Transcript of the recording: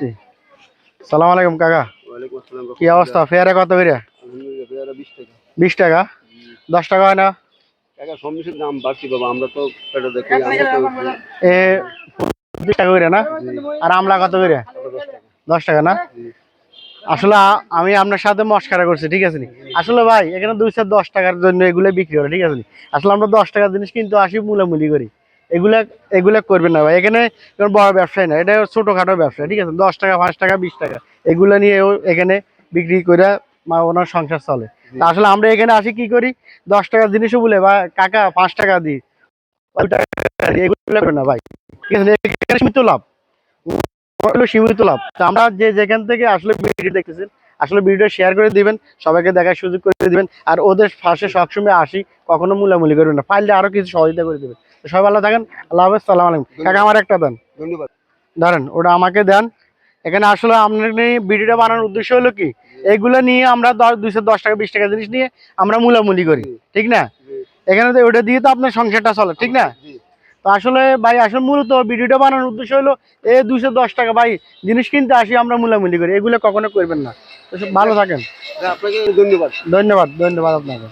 মিষ্টি সালাম আলাইকুম কাকা। কি অবস্থা? ফেয়ারে কত করে? বিশ টাকা। দশ টাকা হয় না? দাম বাড়ছি বাবা আমরা তো পেটে দেখি আমরা তো এ পঁচিশ টাকা করে না? আর আমলা কত করে? দশ টাকা না? আসলে আমি আপনার সাথে মস্কারা করছি ঠিক আছে আসলে ভাই এখানে দুইশো দশ টাকার জন্য এগুলো বিক্রি করে ঠিক আছে আসলে আমরা দশ টাকার জিনিস কিন্তু আসি মূলামূলি করি। এগুলা এগুলা করবেন না ভাই। এখানে কোনো বড় ব্যবসায় না এটা ছোটোখাটো ব্যবসা ঠিক আছে? দশ টাকা পাঁচ টাকা বিশ টাকা এগুলো নিয়ে এখানে বিক্রি করে মা ওনার সংসার চলে। তা আসলে আমরা এখানে আসি কি করি? দশ টাকার জিনিসও বলে বা কাকা পাঁচ টাকা দিই টাকা এগুলো না ভাই। ঠিক আছে? এখানে সীমিত লাভ। সীমিত লাভ। তো আমরা যে যেখান থেকে আসলে ভিডিও দেখতেছেন আসলে ভিডিও শেয়ার করে দিবেন সবাইকে দেখার সুযোগ করে দিবেন আর ওদের পাশে সবসময় আসি কখনো মূলামূলি করবেন না। পারলে আরও কিছু সহযোগিতা করে দেবেন। সবাই ভালো থাকেন আল্লাহ হাফেজ সালাম আলাইকুম। কাকা আমার একটা দেন। ধন্যবাদ। ধরেন ওটা আমাকে দেন। এখানে আসলে আপনার ভিডিওটা বানানোর উদ্দেশ্য হলো কি? এগুলো নিয়ে আমরা দশ দুইশো দশ টাকা বিশ টাকা জিনিস নিয়ে আমরা মূলামূলি করি ঠিক না? এখানে তো ওটা দিয়ে তো আপনার সংসারটা চলে ঠিক না? তো আসলে ভাই আসলে মূলত ভিডিওটা বানানোর উদ্দেশ্য হলো এ দুশো দশ টাকা ভাই জিনিস কিনতে আসি আমরা মূলামূলি করি এগুলো কখনো করবেন না। ভালো থাকেন। আপনাকে ধন্যবাদ। ধন্যবাদ ধন্যবাদ আপনাকে।